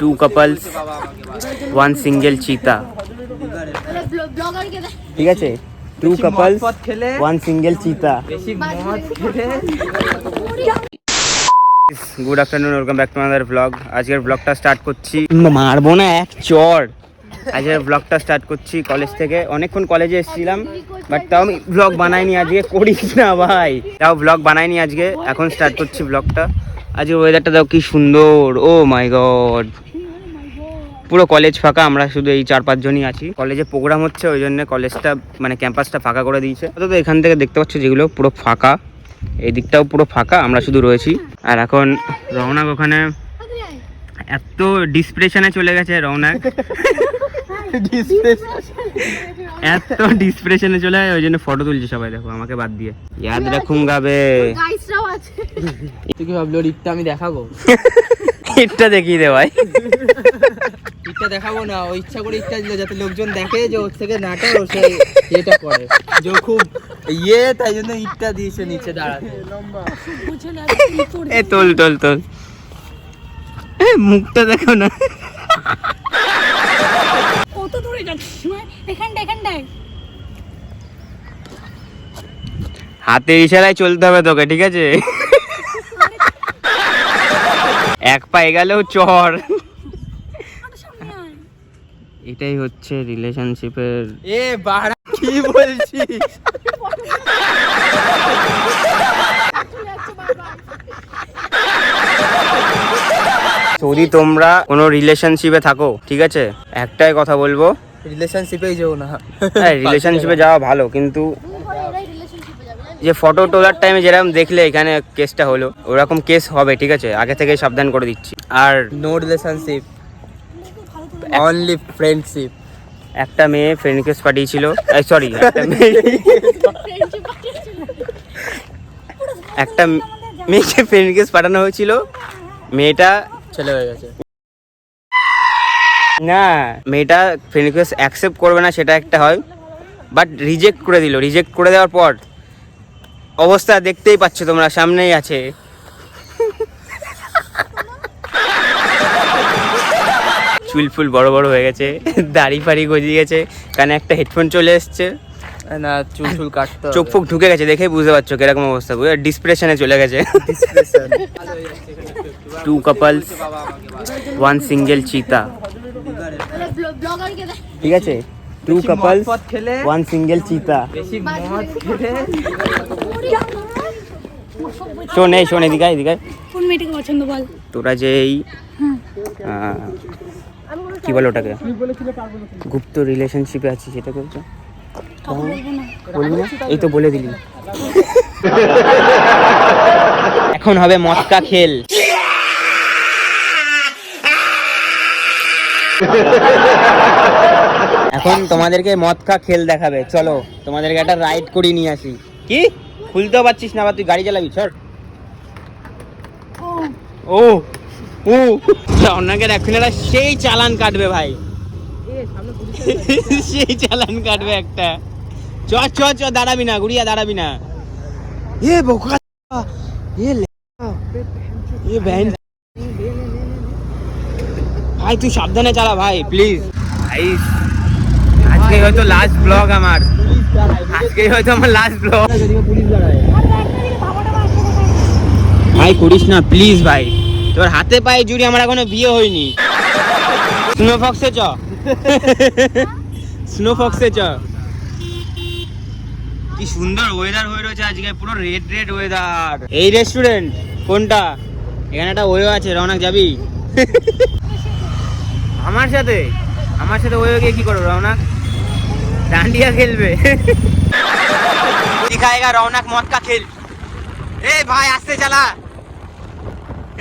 Two couples one single চিতা ঠিক আছে? টু কাপলস ওয়ান সিঙ্গেল চিতা good afternoon welcome back to আমাদের ব্লগ আজকের ব্লগটা স্টার্ট করছি। মারবো না এক চর। আজকের ব্লগটা স্টার্ট করছি কলেজ থেকে। অনেকক্ষণ কলেজে এসেছিলাম বাট তাও আমি ব্লগ বানাইনি আজকে করিস না ভাই। তাও ব্লগ বানাইনি আজকে। এখন স্টার্ট করছি ব্লগটা আজকের ওয়েদারটা দাও কি সুন্দর। ও মাই গড পুরো কলেজ ফাঁকা, আমরা শুধু এই চার পাঁচজনই আছি। কলেজে প্রোগ্রাম হচ্ছে, ওই জন্য কলেজটা মানে ক্যাম্পাসটা ফাঁকা করে দিয়েছে। অন্তত এখান থেকে দেখতে পাচ্ছ যেগুলো পুরো ফাঁকা। এই দিকটাও পুরো ফাঁকা, আমরা শুধু রয়েছি। আর এখন রওনাক ওখানে। এত ডিসপ্রেশনে চলে গেছে রওনাক। এত ডিসপ্রেশনে চলে গেছে ওই জন্য ফটো তুলছে সবাই দেখো আমাকে বাদ দিয়ে। ইয়াদ রাখুঙ্গা বে গাইসরাও আছে। তুই কি ভাবলি ওর ইটটা আমি দেখাবো? এটা দেখিয়ে দে ভাই। ইটটা দেখাবো না ও ইচ্ছা করে ইটটা দিল যাতে লোকজন দেখে যে ওর থেকে নাটক ও সে এটা করে। যে খুব ইয়ে তাই জন্য ইটটা দিয়েছে নিচে দাঁড়াতে। এ তোল তোল তোল। মুখটা দেখো না। দূরে যাচ্ছিস এখানটা এখানটায় হাতে ইশারায় চলতে হবে তোকে ঠিক আছে? এক পায়ে গেলেও চর। এটাই হচ্ছে রিলেশনশিপের এ বাড়া কি বলছিস? যদি তোমরা কোনো রিলেশনশিপে থাকো ঠিক আছে? একটাই কথা বলব রিলেশনশিপেই যেও না। হ্যাঁ রিলেশনশিপে যাওয়া ভালো কিন্তু যে ফটো তোলার টাইমে যেরকম দেখলে এখানে কেসটা হলো ওরকম কেস হবে ঠিক আছে? আগে থেকে সাবধান করে দিচ্ছি। আর নো রিলেশনশিপ অনলি ফ্রেন্ডশিপ একটা মেয়ে ফ্রেন্ড রিকোয়েস্ট পাঠিয়েছিল সরি একটা মেয়ে একটা মেয়েকে ফ্রেন্ড রিকোয়েস্ট পাঠানো হয়েছিল মেয়েটা ছেলে হয়ে গেছে। না। মেয়েটা ফ্রেন্ড রিকোয়েস্ট অ্যাকসেপ্ট করবে না সেটা একটা হয়। বাট রিজেক্ট করে দিল। রিজেক্ট করে দেওয়ার পর অবস্থা দেখতেই পাচ্ছ তোমরা সামনেই আছে। চুল ফুল বড় বড় হয়ে গেছে দাড়ি ফাড়ি গজিয়ে গেছে কানে একটা হেডফোন চলে এসছে। না চুল চুল কাটতে চোখ ফোক ঢুকে গেছে দেখেই বুঝতে পারছ কীরকম অবস্থা বুঝে ডিসপ্রেশনে চলে গেছে। টু কাপলস ওয়ান সিঙ্গেল চিতা ঠিক আছে? টু কাপলস ওয়ান সিঙ্গেল চিতা শোন এই শোন এদিকে এদিকে কোন মেয়েটাকে পছন্দ বল? তোরা যে এই কি বলে ওটাকে? গুপ্ত রিলেশনশিপে আছিস সেটা বলছো? কথা বলবি না। এই তো বলে দিলি। এখন হবে মটকা খেল। এখন তোমাদেরকে মদকা খেল দেখাবে। চলো, তোমাদেরকে একটা রাইড করে নিয়ে আসি। কি? খুলতেও পারছিস না, আবার তুই গাড়ি চালাবি? চল ও ও। ওনাকে সেই চালান কাটবে ভাই। সেই চালান কাটবে একটা। চ চ চ, দাঁড়াবি না গুড়িয়া দাঁড়াবি না। এ বোকা। এ এ ভ্যান ভাই তুই সাবধানে চালা ভাই প্লিজ ভাই আজকে হয়তো লাস্ট ব্লগ আমার। আজকে হয়তো আমার লাস্ট ব্লগ ভাই করিস না প্লিজ ভাই। তোর হাতে পায়ে জুড়ি আমার এখনও বিয়ে হয়নি। স্নো ফক্সে চ। স্নো ফক্সে চ। কি সুন্দর ওয়েদার হয়ে রয়েছে আজকে পুরো রেড রেড ওয়েদার এই রেস্টুরেন্ট কোনটা? এখানে একটা ওয়েও আছে রওনাক যাবি? আমার সাথে? আমার সাথে ওয়েও গিয়ে কি করব রওনাক? ডান্ডিয়া খেলবে। দিখাएगा রওনাক মদ কা খেল। এ ভাই আস্তে চালা।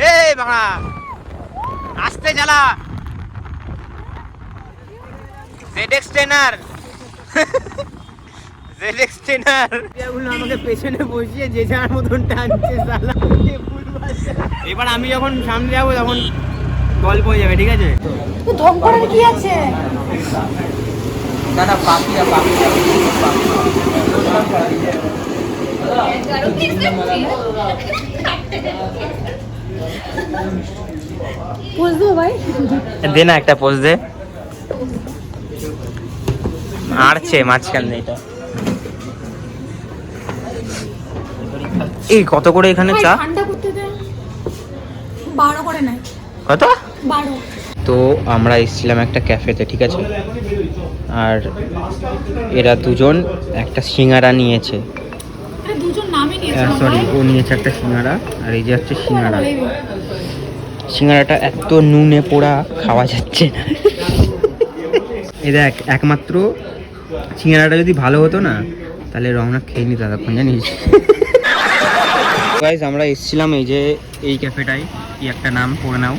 এ বাবা আস্তে চালা। জেডএক্স ট্রেনার জেডএক্স ট্রেনার আমাকে পেছনে বসিয়ে যে যার মতন টানছে শালা এবার আমি যখন সামনে যাব তখন গল্প হয়ে যাবে ঠিক আছে? তো ঢং করার কি আছে? না না পাপিয়া পাপিয়া পোজ দেবো ভাই? দে না একটা পোজ দে। আড়ছে মাঝখান দিয়ে এটা। এই কত করে এখানে চা? ঠান্ডা করতে দে। বারো করে নাই কত? বারো। তো আমরা এসেছিলাম একটা ক্যাফেতে ঠিক আছে? আর এরা দুজন একটা সিঙ্গারা নিয়েছে। আরে দুজন নামই নিয়েছে সরি ও নিয়েছে একটা সিঙ্গারা আর এই যে হচ্ছে সিঙ্গারা। সিঙ্গারাটা এত নুনে পোড়া খাওয়া যাচ্ছে না। এই দেখ একমাত্র সিঙ্গারাটা যদি ভালো হতো না তাহলে রওনা খেয়ে নিত তখন জানিস? গাইজ আমরা এসেছিলাম এই যে এই ক্যাফেটায়। কি একটা নাম পড়ে নাও।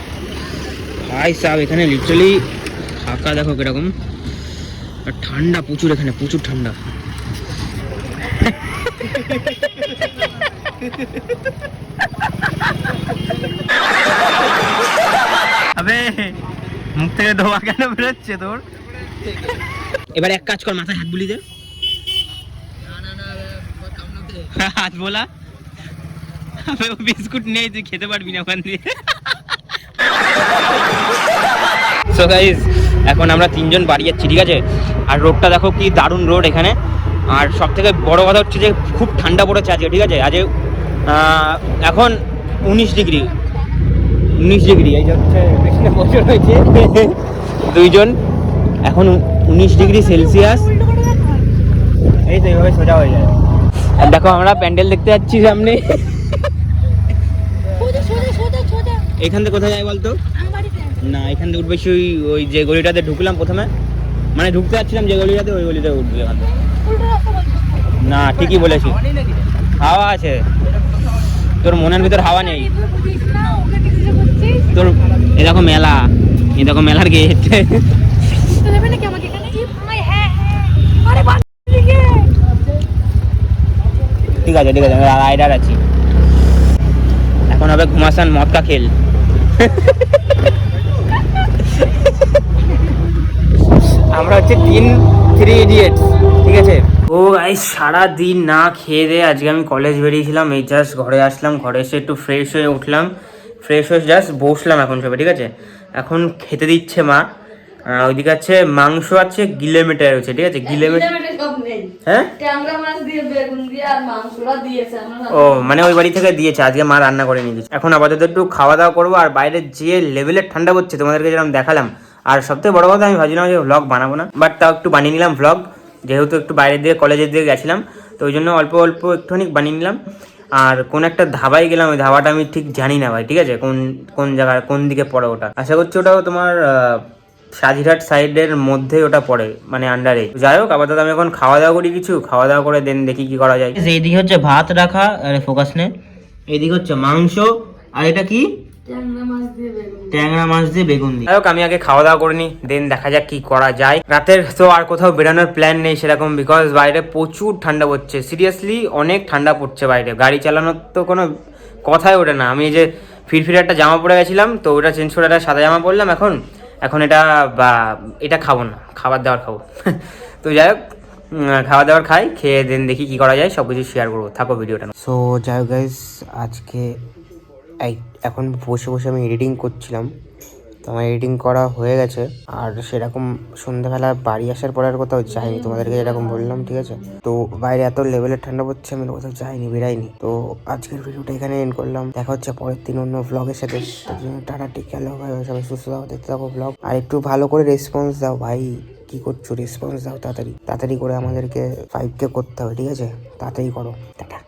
ভাই সাহেব এখানে লিটারালি ফাঁকা দেখো কীরকম। আর ঠান্ডা প্রচুর এখানে প্রচুর ঠান্ডা। আবে মুখ থেকে ধোয়া কেন বেরোচ্ছে তোর? এবার এক কাজ কর মাথায় হাত বুলি দে। হাত বলা। ও বিস্কুট নেই তুই খেতে পারবি না ওখান দিয়ে। সো এখন আমরা তিনজন বাড়ি যাচ্ছি, ঠিক আছে? আর রোডটা দেখো কি দারুণ রোড এখানে। আর সব থেকে বড় কথা হচ্ছে যে, খুব ঠান্ডা পড়েছে আজকে, ঠিক আছে? আজ এখন উনিশ ডিগ্রি। উনিশ ডিগ্রি, এই হচ্ছে হয়েছে। দুইজন, এখন উনিশ ডিগ্রি সেলসিয়াস। এই তো এইভাবে সোজা হয়ে যায়। আর দেখো আমরা প্যান্ডেল দেখতে যাচ্ছি সামনে সোজা সোজা সোজা সোজা এখান থেকে কোথায় যায় বলতো? না, এখান থেকে উঠবে সেই ওই যে গলিটাতে ঢুকলাম প্রথমে। মানে ঢুকতে যাচ্ছিলাম যে গলিটাতে, ওই গলিতে উঠবে এখান না, ঠিকই বলেছি হাওয়া আছে। তোর মনের ভিতর হাওয়া নেই। তোর এ দেখো মেলা। এ দেখো মেলার গেট। ঠিক আছে ঠিক আছে আমরা রাইডার আছি। এখন হবে ঘুমাসান মদকা খেল। আমরা হচ্ছে তিন থ্রি ইডিয়েটস ঠিক আছে? ও আই সারা দিন না খেয়ে দিয়ে আজকে আমি কলেজ বেরিয়েছিলাম, এই জাস্ট ঘরে আসলাম, ঘরে এসে একটু ফ্রেশ হয়ে উঠলাম। ফ্রেশ হয়ে জাস্ট বসলাম এখন সবে, ঠিক আছে? এখন খেতে দিচ্ছে মা। ওইদিকে আছে মাংস আছে গিলে মেটে রয়েছে ঠিক আছে? গিলে হ্যাঁ? ও মানে ওই বাড়ি থেকে দিয়েছে আজকে মা রান্না করে নিয়ে গেছে এখন আপাতত একটু খাওয়া দাওয়া করব আর বাইরে যে লেভেলের ঠান্ডা পড়ছে তোমাদেরকে যেরকম দেখালাম। আর সবথেকে বড় কথা আমি ভাবছিলাম যে ভ্লগ বানাবো না বাট তাও একটু বানিয়ে নিলাম ভ্লগ যেহেতু একটু বাইরের দিকে কলেজের দিকে গেছিলাম তো ওই জন্য অল্প অল্প একটুখানি বানিয়ে নিলাম। আর কোন একটা ধাবায় গেলাম ওই ধাবাটা আমি ঠিক জানি না ভাই ঠিক আছে? কোন কোন জায়গায় কোন দিকে পড়ে ওটা? আশা করছি ওটাও তোমার সাজিরহাট সাইডের মধ্যে ওটা পড়ে মানে আন্ডারে যাই হোক আপাতত আমি এখন খাওয়া দাওয়া করি কিছু খাওয়া দাওয়া করে দেন দেখি কি করা যায়। এইদিকে হচ্ছে ভাত রাখা আরে ফোকাস নে। এইদিকে হচ্ছে মাংস আর এটা কি? ট্যাংরা মাছ দিয়ে বেগুন। ট্যাংরা মাছ দিয়ে বেগুন যাই হোক আমি আগে খাওয়া দাওয়া করে নিই দেন দেখা যাক কি করা যায়। রাতের তো আর কোথাও বেরোনোর প্ল্যান নেই সেরকম বিকজ বাইরে প্রচুর ঠান্ডা পড়ছে। সিরিয়াসলি অনেক ঠান্ডা পড়ছে বাইরে। গাড়ি চালানোর তো কোনো কথাই ওঠে না। আমি যে ফিরফিরে একটা জামা পরে গেছিলাম তো ওটা চেঞ্জ করে একটা সাদা জামা পরলাম এখন এখন এটা বা, এটা খাব না, খাবার দাবার খাব। তো যাই হোক খাবার দাবার খাই, খেয়ে দেন দেখি কি করা যায় সব কিছু শেয়ার করব, থাকো ভিডিওটা সো যাই হোক আজকে এখন বসে বসে আমি এডিটিং করছিলাম। আমার এডিটিং করা হয়ে গেছে। আর সেরকম সন্ধ্যাবেলা বাড়ি আসার পরে আর কোথাও যাইনি। তোমাদেরকে যেরকম বললাম ঠিক আছে? তো বাইরে এত লেভেলের ঠান্ডা পড়ছে আমি কোথাও যাইনি বেরাইনি তো আজকের ভিডিওটা এখানে এন্ড করলাম। দেখা হচ্ছে পরের দিন অন্য ব্লগের সাথে। তার জন্য টাটা টিক খেলো ভাই সবাই সুস্থ থাকো দেখতে থাকো ব্লগ আর একটু ভালো করে রেসপন্স দাও ভাই। কি করছ? রেসপন্স দাও তাড়াতাড়ি। তাড়াতাড়ি করে আমাদেরকে ফাইভ কে করতে হবে ঠিক আছে? তাড়াতাড়ি করো। টাটা।